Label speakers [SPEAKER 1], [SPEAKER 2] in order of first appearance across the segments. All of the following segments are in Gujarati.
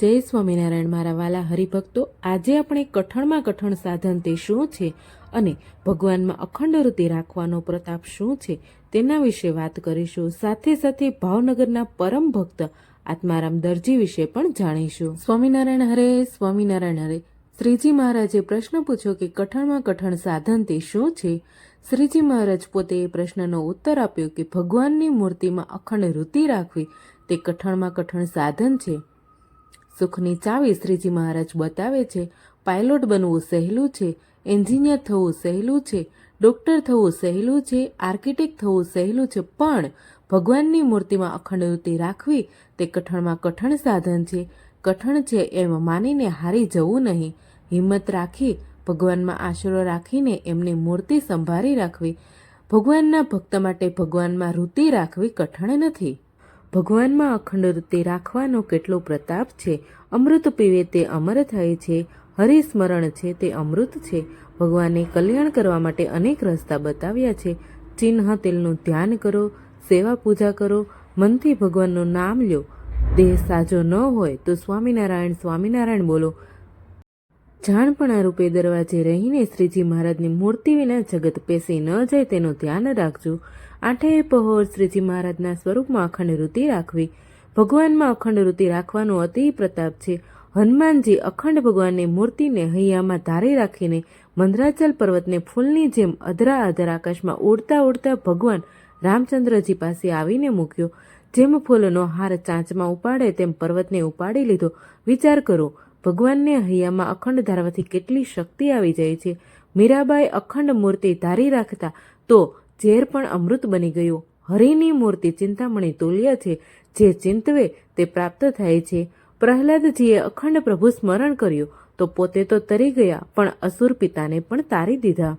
[SPEAKER 1] જય સ્વામિનારાયણ, મારા વાલા હરિભક્તો. આજે આપણે કઠણમાં કઠણ સાધન તે શું છે અને ભગવાનમાં અખંડ રૂતિ રાખવાનો પ્રતાપ શું છે તેના વિશે વાત કરીશું. સાથે સાથે ભાવનગરના પરમ ભક્ત આત્મારામ દરજી વિશે પણ જાણીશું. સ્વામિનારાયણ હરે સ્વામિનારાયણ હરે. શ્રીજી મહારાજે પ્રશ્ન પૂછ્યો કે કઠણમાં કઠણ સાધન તે શું છે? શ્રીજી મહારાજ પોતે એ પ્રશ્નનો ઉત્તર આપ્યો કે ભગવાનની મૂર્તિમાં અખંડ વૃત્તિ રાખવી તે કઠણમાં કઠણ સાધન છે. સુખની ચાવી શ્રીજી મહારાજ બતાવે છે પાયલોટ બનવું સહેલું છે એન્જિનિયર થવું સહેલું છે ડૉક્ટર થવું સહેલું છે આર્કિટેક્ટ થવું સહેલું છે, પણ ભગવાનની મૂર્તિમાં અખંડ રાખવી તે કઠણમાં કઠણ સાધન છે. કઠણ છે એમ માનીને હારી જવું નહીં. હિંમત રાખી, ભગવાનમાં આશરો રાખીને એમની મૂર્તિ સંભાળી રાખવી. ભગવાનના ભક્ત માટે ભગવાનમાં વૃત્તિ રાખવી કઠણ નથી. ભગવાનમાં અખંડ વૃત્તિ રાખવાનો કેટલો પ્રતાપ છે? અમૃત પીવે તે અમર થાય છે, હરિસ્મરણ છે તે અમૃત છે. ભગવાને કલ્યાણ કરવા માટે અનેક રસ્તા બતાવ્યા છે. ચિહ્ન તેલનું ધ્યાન કરો, સેવા પૂજા કરો, મનથી ભગવાનનું નામ લ્યો દેહ સાજો ન હોય તો સ્વામિનારાયણ સ્વામિનારાયણ બોલો. જાણપણા રૂપે દરવાજે રહીને શ્રીજી મહારાજની મૂર્તિ વિના જગત પેસી ન જાય તેનું ધ્યાન રાખજો. આઠે પહોર શ્રીજી મહારાજના સ્વરૂપમાં અખંડ વૃત્તિ રાખવી. ભગવાનમાં અખંડ વૃત્તિ રાખવાનો અતિ પ્રતાપ છે. હનુમાનજી અખંડ ભગવાનની મૂર્તિને હૈયામાં ધારી રાખીને મંદરાચલ પર્વતને ફૂલની જેમ અધરા અધર આકાશમાં ઉડતા ઉડતા ભગવાન રામચંદ્રજી પાસે આવીને મૂક્યો. જેમ ફૂલનો હાર ચાંચમાં ઉપાડે, તેમ પર્વતને ઉપાડી લીધો. વિચાર કરો ભગવાનને હૈયામાં અખંડ ધારવાથી કેટલી શક્તિ આવી જાય છે? મીરાબાઈ અખંડ મૂર્તિ ધારી રાખતા તો ઝેર પણ અમૃત બની ગયું. હરિની મૂર્તિ ચિંતામણી તુલ્ય છે. જે ચિંતવે તે પ્રાપ્ત થાય છે. પ્રહલાદજીએ અખંડ પ્રભુ સ્મરણ કર્યું તો પોતે તો તરી ગયા, પણ અસુર પિતાને પણ તારી દીધા.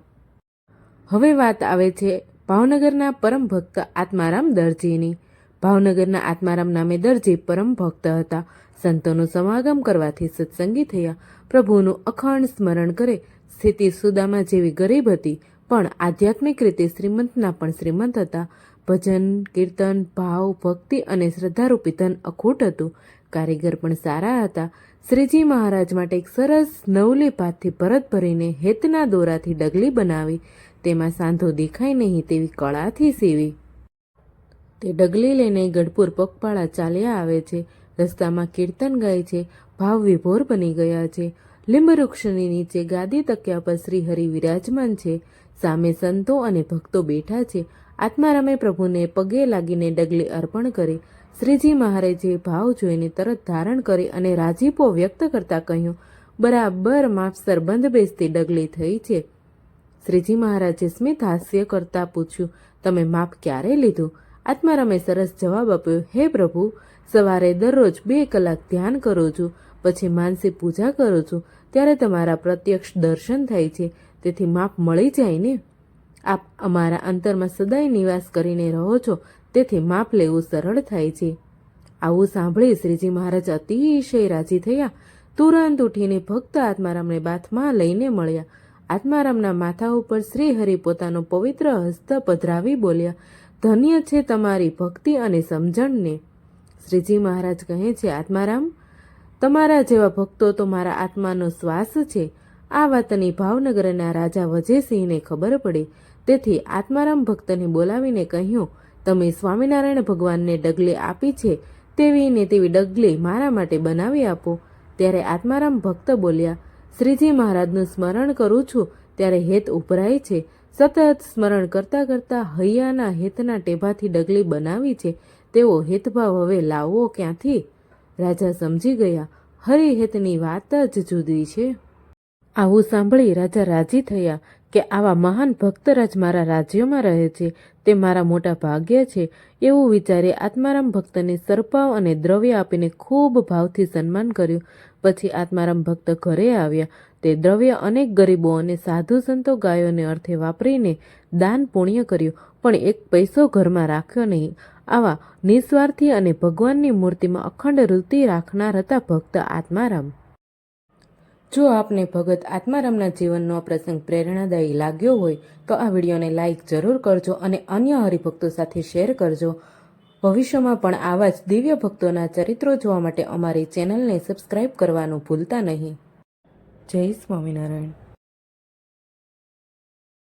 [SPEAKER 1] હવે વાત આવે છે ભાવનગરના પરમ ભક્ત આત્મારામ દરજીની. ભાવનગરના આત્મારામ નામે દરજી પરમ ભક્ત હતા. સંતોનું સમાગમ કરવાથી સત્સંગી થયા. પ્રભુનું અખંડ સ્મરણ કરે. સ્થિતિ સુદામા જેવી ગરીબ હતી, પણ આધ્યાત્મિક રીતે શ્રીમંતના પણ શ્રીમંત હતા. ભજન, કીર્તન, ભાવ, ભક્તિ અને શ્રદ્ધારૂપી ધન અખૂટ હતું. કારીગર પણ સારા હતા. શ્રીજી મહારાજ માટે એક સરસ નવલી પાતથી ભરત ભરીને હેતના દોરાથી ડગલી બનાવી. તેમાં સાંધો દેખાય નહીં તેવી કળાથી સીવી. તે ડગલી લઈને ગઢપુર પગપાળા ચાલ્યા આવે છે. રસ્તામાં કીર્તન ગાય છે, ભાવ વિભોર બની ગયા છે. લીંબ વૃક્ષની નીચે ગાદી તક્યા પર શ્રી હરિ વિરાજમાન છે. સામે સંતો અને ભક્તો બેઠા છે. આત્મારામે પ્રભુને પગે લાગીને ડગલે અર્પણ કરી. શ્રીજી મહારાજે ભાવ જોઈને તરત ધારણ કરી અને રાજીપો વ્યક્ત કરતા કહ્યું, બરાબર માપસર બંધ બેસતી ડગલી થઈ છે. શ્રીજી મહારાજે સ્મિત હાસ્ય કરતા પૂછ્યું, તમે માપ ક્યારે લીધું? આત્મારામે સરસ જવાબ આપ્યો, હે પ્રભુ, સવારે દરરોજ બે કલાક ધ્યાન કરું છું, પછી માનસિક પૂજા કરું છું, ત્યારે તમારા પ્રત્યક્ષ દર્શન થાય છે, તેથી માપ મળી જાય ને? આપ અમારા અંતરમાં સદાય નિવાસ કરીને રહો છો, તેથી માપ લેવું સરળ થાય છે. આવું સાંભળી શ્રીજી મહારાજ અતિશય રાજી થયા. તુરંત ઉઠીને ભક્ત આત્મારામને બાથમાં લઈને મળ્યા. આત્મારામના માથા ઉપર શ્રી હરિ પોતાનો પવિત્ર હસ્ત પધરાવી બોલ્યા ધન્ય છે તમારી ભક્તિ અને સમજણને. શ્રીજી મહારાજ કહે છે, આત્મારામ, તમારા જેવા ભક્તો તો મારા આત્માનો શ્વાસ છે. આ વાતની ભાવનગરના રાજા વજયસિંહને ખબર પડી. તેથી આત્મારામ ભક્તને બોલાવીને કહ્યું, તમે સ્વામિનારાયણ ભગવાનને ડગલે આપી છે. તેવી ને તેવી ડગલે મારા માટે બનાવી આપો. ત્યારે આત્મારામ ભક્ત બોલ્યા, શ્રીજી મહારાજનું સ્મરણ કરું છું. ત્યારે હેત ઉભરાય છે. સતત સ્મરણ કરતા કરતા હૈયાના હેતના ટેભાથી ડગલી બનાવી છે, તેવો હેતભાવ હવે લાવવો ક્યાંથી? રાજા સમજી ગયા, હરિહેતની વાત જ જુદી છે. આવું સાંભળી રાજા રાજી થયા કે આવા મહાન ભક્તરાજ મારા રાજ્યમાં રહે છે. તે મારા મોટા ભાગ્ય છે. એવું વિચારી આત્મારામ ભક્તને સરપાવ અને દ્રવ્ય આપીને ખૂબ ભાવથી સન્માન કર્યું. પછી આત્મારામ ભક્ત ઘરે આવ્યા. તે દ્રવ્ય અનેક ગરીબો અને સાધુ સંતો ગાયોને અર્થે વાપરીને દાન પુણ્ય કર્યું, પણ એક પૈસો ઘરમાં રાખ્યો નહીં. આવા નિસ્વાર્થી અને ભગવાનની મૂર્તિમાં અખંડ વૃત્તિ રાખનાર હતા ભક્ત આત્મારામ. જો આપને ભગત આત્મારામના જીવનનો પ્રસંગ પ્રેરણાદાયી લાગ્યો હોય, તો આ વિડીયોને લાઇક જરૂર કરજો અને અન્ય હરિભક્તો સાથે શેર કરજો. ભવિષ્યમાં પણ આવા જ દિવ્ય ભક્તોના ચરિત્રો જોવા માટે અમારી ચેનલને સબસ્ક્રાઇબ કરવાનું ભૂલતા નહીં. જય સ્વામિનારાયણ.